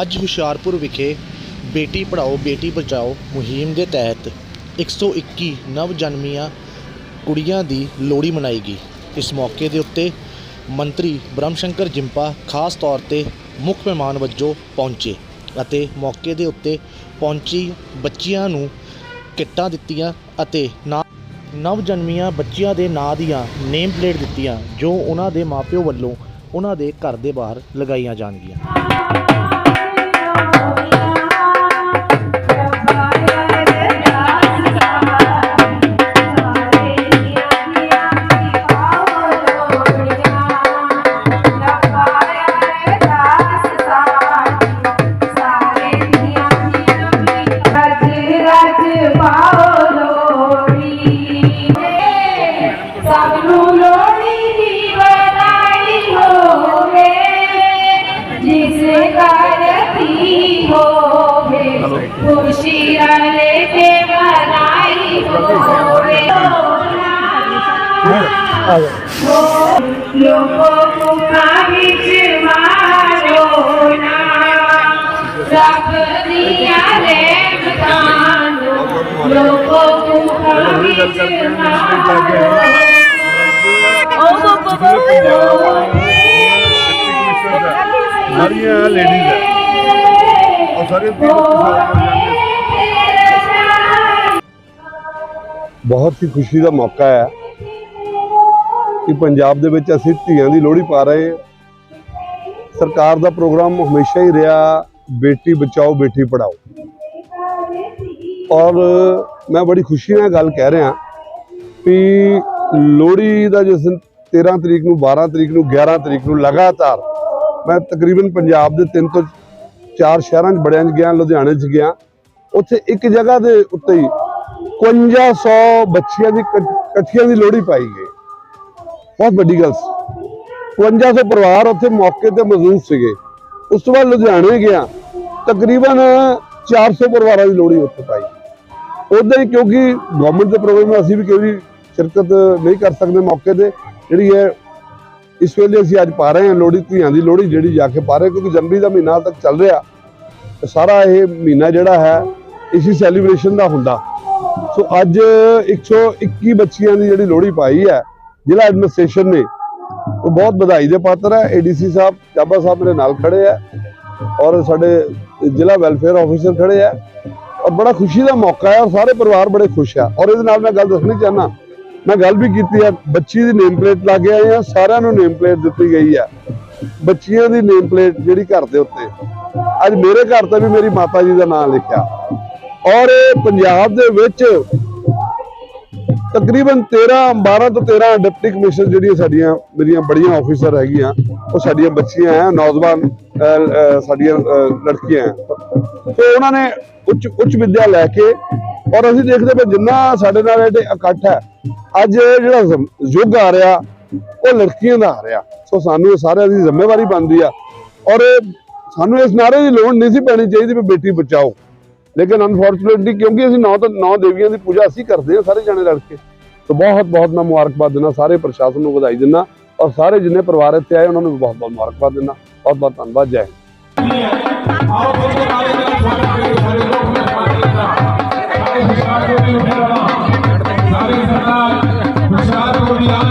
ਅੱਜ ਹੁਸ਼ਿਆਰਪੁਰ ਵਿਖੇ ਬੇਟੀ ਪੜ੍ਹਾਓ, ਬੇਟੀ ਬਚਾਓ ਮੁਹਿੰਮ ਦੇ ਤਹਿਤ 121 ਨਵ ਜਨਮੀਆਂ ਕੁੜੀਆਂ ਦੀ ਲੋਹੜੀ ਮਨਾਈ ਗਈ। ਇਸ ਮੌਕੇ ਦੇ ਉੱਤੇ ਮੰਤਰੀ ਬ੍ਰਹਮ ਸ਼ੰਕਰ ਜਿੰਪਾ ਖਾਸ ਤੌਰ ਤੇ ਮੁੱਖ ਮਹਿਮਾਨ ਵਜੋਂ ਪਹੁੰਚੇ ਅਤੇ ਮੌਕੇ ਦੇ ਉੱਤੇ ਪਹੁੰਚੀ ਬੱਚੀਆਂ ਨੂੰ ਕਿੱਟਾਂ ਦਿੱਤੀਆਂ ਅਤੇ ਨਾ ਨਵ ਜਨਮੀਆਂ ਬੱਚੀਆਂ ਦੇ ਨਾਂ ਦੀਆਂ ਨੇਮ ਪਲੇਟ ਦਿੱਤੀਆਂ, ਜੋ ਉਹਨਾਂ ਦੇ ਮਾਪਿਓ ਵੱਲੋਂ ਉਹਨਾਂ ਦੇ ਘਰ ਦੇ ਬਾਹਰ ਲਗਾਈਆਂ ਜਾਣਗੀਆਂ। Thank you. ਵਧਾਈ ਹੋਵੇ ਲੋਕੋ ਕੁਖਾਂ ਵਿੱਚ ਮਾਰੋ ਬਹੁਤ ਹੀ ਖੁਸ਼ੀ ਦਾ ਮੌਕਾ ਹੈ ਕਿ ਪੰਜਾਬ ਦੇ ਵਿੱਚ ਅਸੀਂ ਧੀਆਂ ਦੀ ਲੋਹੜੀ ਪਾ ਰਹੇ ਸਰਕਾਰ ਦਾ ਪ੍ਰੋਗਰਾਮ ਹਮੇਸ਼ਾ ਹੀ ਰਿਹਾ, ਬੇਟੀ ਬਚਾਓ, ਬੇਟੀ ਪੜਾਓ ਔਰ ਮੈਂ ਬੜੀ ਖੁਸ਼ੀ ਨਾਲ ਗੱਲ ਕਹਿ ਰਿਹਾ ਵੀ ਲੋਹੜੀ ਦਾ ਜਿਸ ਦਿਨ 13 ਤਰੀਕ ਨੂੰ 12 ਤਰੀਕ ਨੂੰ 11 ਤਰੀਕ ਨੂੰ ਲਗਾਤਾਰ ਮੈਂ ਤਕਰੀਬਨ ਪੰਜਾਬ ਦੇ ਤਿੰਨ ਤੋਂ ਚਾਰ ਸ਼ਹਿਰਾਂ 'ਚ, ਬੜਿਆਂ 'ਚ ਗਿਆ, ਲੁਧਿਆਣੇ 'ਚ ਗਿਆ। ਉੱਥੇ ਇੱਕ ਜਗ੍ਹਾ ਦੇ ਉੱਤੇ ਹੀ 5500 ਬੱਚੀਆਂ ਦੀ ਇਕੱਠ- ਇਕੱਠੀਆਂ ਦੀ ਲੋਹੜੀ ਪਾਈ ਗਈ। ਬਹੁਤ ਵੱਡੀ ਗੱਲ ਸੀ। 5500 ਪਰਿਵਾਰ ਉੱਥੇ ਮੌਕੇ ਤੇ ਮੌਜੂਦ ਸੀਗੇ। ਉਸ ਤੋਂ ਬਾਅਦ ਲੁਧਿਆਣੇ ਗਿਆ। ਤਕਰੀਬਨ 400 ਪਰਿਵਾਰਾਂ ਦੀ ਲੋਹੜੀ ਉੱਥੇ ਪਾਈ ਉਦਾਂ ਹੀ ਕਿਉਂਕਿ ਗਵਰਨਮੈਂਟ ਦੇ ਪ੍ਰੋਗਰਾਮ ਅਸੀਂ ਵੀ ਕੋਈ ਵਾਰੀ ਸ਼ਿਰਕਤ ਨਹੀਂ ਕਰ ਸਕਦੇ ਮੌਕੇ ਤੇ, ਜਿਹੜੀ ਹੈ, ਇਸ ਵੇਲੇ ਅਸੀਂ ਅੱਜ ਪਾ ਰਹੇ ਹਾਂ ਲੋਹੜੀ, ਧੀਆਂ ਦੀ ਲੋਹੜੀ ਜਿਹੜੀ ਜਾ ਕੇ ਪਾ ਰਹੇ ਕਿਉਂਕਿ ਜਨਵਰੀ ਦਾ ਮਹੀਨਾ ਤੱਕ ਚੱਲ ਰਿਹਾ। ਸਾਰਾ ਇਹ ਮਹੀਨਾ ਜਿਹੜਾ ਹੈ, ਇਸੇ ਸੈਲੀਬ੍ਰੇਸ਼ਨ ਦਾ ਹੁੰਦਾ। ਸੋ ਅੱਜ 121 ਬੱਚੀਆਂ ਦੀ ਜਿਹੜੀ ਲੋਹੜੀ ਪਾਈ ਹੈ, ਜ਼ਿਲ੍ਹਾ ਐਡਮਿਨਿਸਟ੍ਰੇਸ਼ਨ ਨੇ, ਉਹ ਬਹੁਤ ਵਧਾਈ ਦੇ ਪਾਤਰ ਹੈ। ਏਡੀਸੀ ਸਾਹਿਬ ਚਾਬਾ ਸਾਹਿਬ ਮੇਰੇ ਨਾਲ ਖੜੇ ਆ ਔਰ ਸਾਡੇ ਜ਼ਿਲ੍ਹਾ ਵੈਲਫੇਅਰ ਆਫੀਸਰ ਖੜੇ ਆ ਔਰ ਬੜਾ ਖੁਸ਼ੀ ਦਾ ਮੌਕਾ ਹੈ ਔਰ ਸਾਰੇ ਪਰਿਵਾਰ ਬੜੇ ਖੁਸ਼ ਆ ਔਰ ਇਹਦੇ ਨਾਲ ਮੈਂ ਗੱਲ ਦੱਸਣੀ ਚਾਹਨਾ ਮੈਂ ਗੱਲ ਵੀ ਕੀਤੀ ਹੈ, ਬੱਚੀ ਦੀ ਨੇਮ ਪਲੇਟ ਲੱਗ ਆਏ ਆ ਸਾਰਿਆਂ ਨੂੰ ਨੇਮ ਪਲੇਟ ਦਿੱਤੀ ਗਈ ਹੈ। ਬੱਚੀਆਂ ਦੀ ਨੇਮ ਪਲੇਟ ਜਿਹੜੀ ਘਰ ਦੇ ਉੱਤੇ, ਅੱਜ ਮੇਰੇ ਘਰ ਤੇ ਵੀ ਮੇਰੀ ਮਾਤਾ ਜੀ ਦਾ ਨਾਮ ਲਿਖਿਆ। ਔਰ ਪੰਜਾਬ ਦੇ ਵਿੱਚ ਤਕਰੀਬਨ 13 12 ਤੋਂ 13 ਡਿਪਟੀ ਕਮਿਸ਼ਨਰ ਜਿਹੜੀਆਂ ਸਾਡੀਆਂ, ਮੇਰੀਆਂ ਬੜੀਆਂ ਆਫੀਸਰ ਹੈਗੀਆਂ, ਉਹ ਸਾਡੀਆਂ ਬੱਚੀਆਂ ਆ ਨੌਜਵਾਨ ਸਾਡੀਆਂ ਲੜਕੀਆਂ ਆ ਤੇ ਉਹਨਾਂ ਨੇ ਉੱਚ ਉੱਚ ਵਿੱਦਿਆ ਲੈ ਕੇ, ਔਰ ਅਸੀਂ ਦੇਖਦੇ ਪਏ ਜਿੰਨਾ ਸਾਡੇ ਨਾਲ ਇਹਦੇ ਇਕੱਠ ਹੈ ਅੱਜ ਜਿਹੜਾ ਯੁੱਗ ਆ ਰਿਹਾ, ਉਹ ਲੜਕੀਆਂ ਦਾ ਆ ਰਿਹਾ। ਸੋ ਸਾਨੂੰ ਇਹ ਸਾਰਿਆਂ ਦੀ ਜ਼ਿੰਮੇਵਾਰੀ ਬਣਦੀ ਆ, ਔਰ ਇਹ ਸਾਨੂੰ ਇਸ ਨਾਰੇ ਦੀ ਲੋੜ ਨਹੀਂ ਸੀ ਪੈਣੀ ਚਾਹੀਦੀ ਵੀ ਬੇਟੀ ਬਚਾਓ। ਲੇਕਿਨ ਅਨਫੋਰਚੂਨੇਟਲੀ ਕਿਉਂਕਿ ਅਸੀਂ ਨੌ ਤੋਂ ਨੌ ਦੇਵੀਆਂ ਦੀ ਪੂਜਾ ਅਸੀਂ ਕਰਦੇ ਹਾਂ ਸਾਰੇ ਜਾਣੇ ਲੜ ਕੇ ਤਾਂ ਬਹੁਤ ਬਹੁਤ ਮੈਂ ਮੁਬਾਰਕਬਾਦ ਦਿੰਦਾ ਸਾਰੇ ਪ੍ਰਸ਼ਾਸਨ ਨੂੰ ਵਧਾਈ ਦਿੰਦਾ ਔਰ ਸਾਰੇ ਜਿੰਨੇ ਪਰਿਵਾਰ ਇੱਥੇ ਆਏ ਉਹਨਾਂ ਨੂੰ ਬਹੁਤ ਬਹੁਤ ਮੁਬਾਰਕਬਾਦ ਦਿੰਦਾ ਬਹੁਤ ਬਹੁਤ ਧੰਨਵਾਦ ਜੈ ਹਿੰਦ